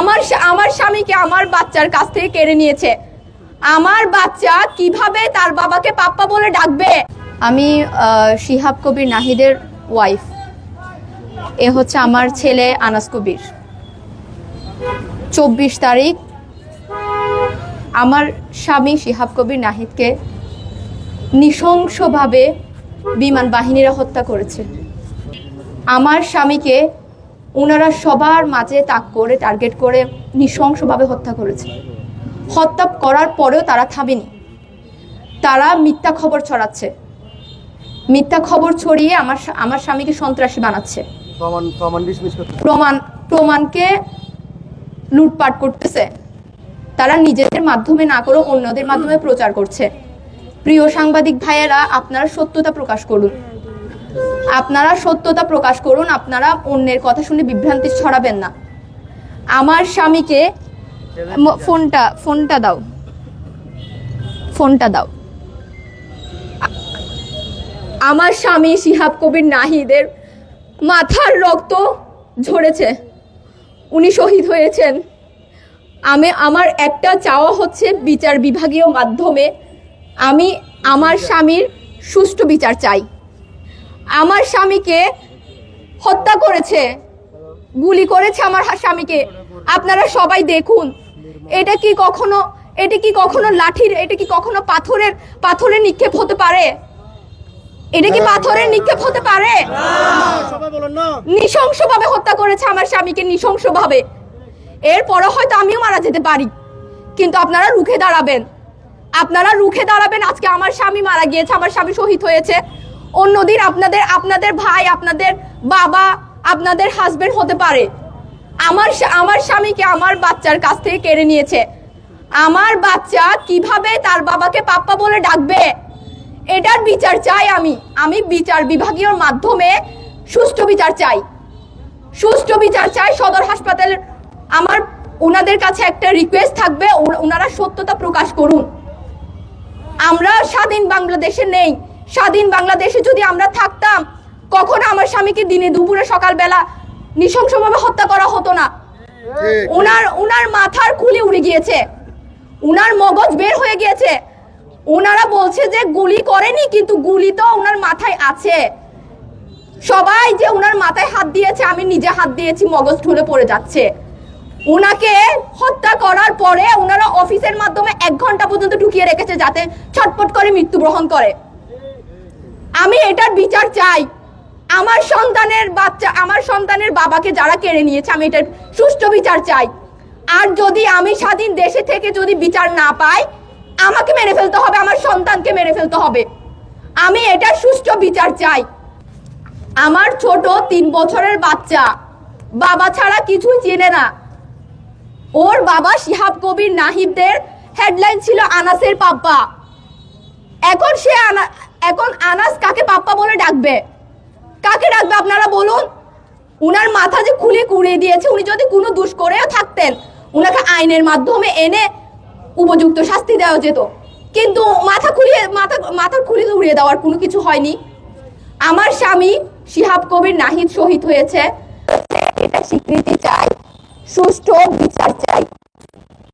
আমার আমার স্বামীকে আমার বাচ্চার কাছ থেকে কেড়ে নিয়েছে। আমার বাচ্চা কীভাবে তার বাবাকে পাপ্পা বলে ডাকবে? আমি শিহাব কবির নাহিদের ওয়াইফ এ হচ্ছে আমার ছেলে আনাস কবির। চব্বিশ তারিখ আমার স্বামী শিহাব কবির নাহিদকে নৃশংসভাবে বিমান বাহিনীরা হত্যা করেছে। আমার স্বামীকে ওনারা সবার মাঝে তাক করে টার্গেট করে নৃশংসভাবে হত্যা করেছে। হত্যা করার পরেও তারা থামেনি। তারা মিথ্যা খবর ছড়াচ্ছে। মিথ্যা খবর ছড়িয়ে আমার আমার স্বামীকে সন্ত্রাসী বানাচ্ছে। প্রমাণ প্রমাণকে লুটপাট করতেছে। তারা নিজেদের মাধ্যমে না করে অন্যদের মাধ্যমে প্রচার করছে। প্রিয় সাংবাদিক ভাইয়েরা আপনারা সত্যতা প্রকাশ করুন। আপনারা সত্যতা প্রকাশ করুন, আপনারা অন্যের কথা শুনে বিভ্রান্তি ছড়াবেন না। আমার স্বামীকে ফোনটা ফোনটা দাও। ফোনটা দাও। আমার স্বামী শিহাব কবির নাহিদের মাথার রক্ত ঝরেছে। উনি শহীদ হয়েছেন। আমি, আমার একটা চাওয়া হচ্ছে বিচার বিভাগীয় মাধ্যমে আমি আমার স্বামীর সুষ্ঠু বিচার চাই। আমার স্বামীকে হত্যা করেছে, গুলি করেছে আমার স্বামীকে। আপনারা সবাই দেখুন, এটা কি কখনো, এটা কি কখনো লাঠির, এটা কি কখনো পাথরের পাথরের নিক্ষেপ হতে পারে? এটা কি পাথরের নিক্ষেপ হতে পারে? নৃশংসভাবে হত্যা করেছে আমার স্বামীকে, নৃশংসভাবে। এরপরে হয়তো আমিও মারা যেতে পারি। কিন্তু আপনারা রুখে দাঁড়াবেন। আপনারা রুখে দাঁড়াবেন, আজকে আমার স্বামী মারা গিয়েছে, আমার স্বামী শহীদ হয়েছে। অন্যদিন আপনাদের আপনাদের ভাই, আপনাদের বাবা, আপনাদের হাজবেন্ড হতে পারে। আমার আমার স্বামীকে আমার বাচ্চার কাছ থেকে কেড়ে নিয়েছে। আমার বাচ্চা কীভাবে তার বাবাকে পাপ্পা বলে ডাকবে? এটার বিচার চাই আমি। আমি বিচার বিভাগীয় মাধ্যমে সুষ্ঠু বিচার চাই। সুষ্ঠু বিচার চাই সদর হাসপাতালের। আমার ওনাদের কাছে একটা রিকোয়েস্ট থাকবে ওনারা সত্যতা প্রকাশ করুন। আমরা স্বাধীন বাংলাদেশে নেই। স্বাধীন বাংলাদেশে যদি আমরা থাকতাম কখনো আমার স্বামীকে দিনে দুপুরে সকালবেলা নৃশংসভাবে হত্যা করা হতো না। ওনার ওনার মাথার খুলি উড়ে গিয়েছে। ওনার মগজ বের হয়ে গিয়েছে। ওনারা বলছে যে গুলি করেনি কিন্তু গুলি তো ওনার মাথায় আছে। সবাই যে ওনার মাথায় হাত দিয়েছে আমি নিজে হাত দিয়েছি মগজ ঠুলে পড়ে যাচ্ছে। ওনাকে হত্যা করার পরে ওনারা অফিসের মাধ্যমে এক ঘণ্টা পর্যন্ত ঢুকিয়ে রেখেছে যাতে ছটপট করে মৃত্যুবরণ করে। আমি এটার বিচার চাই। আমার সন্তানের বাচ্চা, আমার সন্তানের বাবাকে যারা কেড়ে নিয়েছে, আমি এটার সুষ্ঠু বিচার চাই। আর যদি আমি স্বাধীন দেশে থেকে যদি বিচার না পাই, আমাকে মেরে ফেলতে হবে, আমার সন্তানকে মেরে ফেলতে হবে। আমি এটার সুষ্ঠু বিচার চাই। আমার ছোট তিন বছরের বাচ্চা, বাবা ছাড়া কিছুই চেনে না। ওর বাবা শিহাব কবির নাহিবদের হেডলাইন ছিল আনাসের পাপ্পা। এখন সে আনা এখন আনাস কাকে পাপ্পা বলে ডাকবে? কাকে ডাকবে আপনারা বলুন? উনার মাথা যে খুলে কুড়িয়ে দিয়েছে, উনি যদি কোনো দুষ করেও থাকতেন, উনাকে আইনের মাধ্যমে এনে উপযুক্ত শাস্তি দেওয়া যেত। কিন্তু মাথা খুলিয়ে, মাথা মাথা খুলিয়ে উড়িয়ে দেওয়ার কোনো কিছু হয়নি। আমার স্বামী শিহাব কবির নাহিদ শহীদ হয়েছে। এটা স্বীকৃতি চাই, সুষ্ঠু বিচার চাই।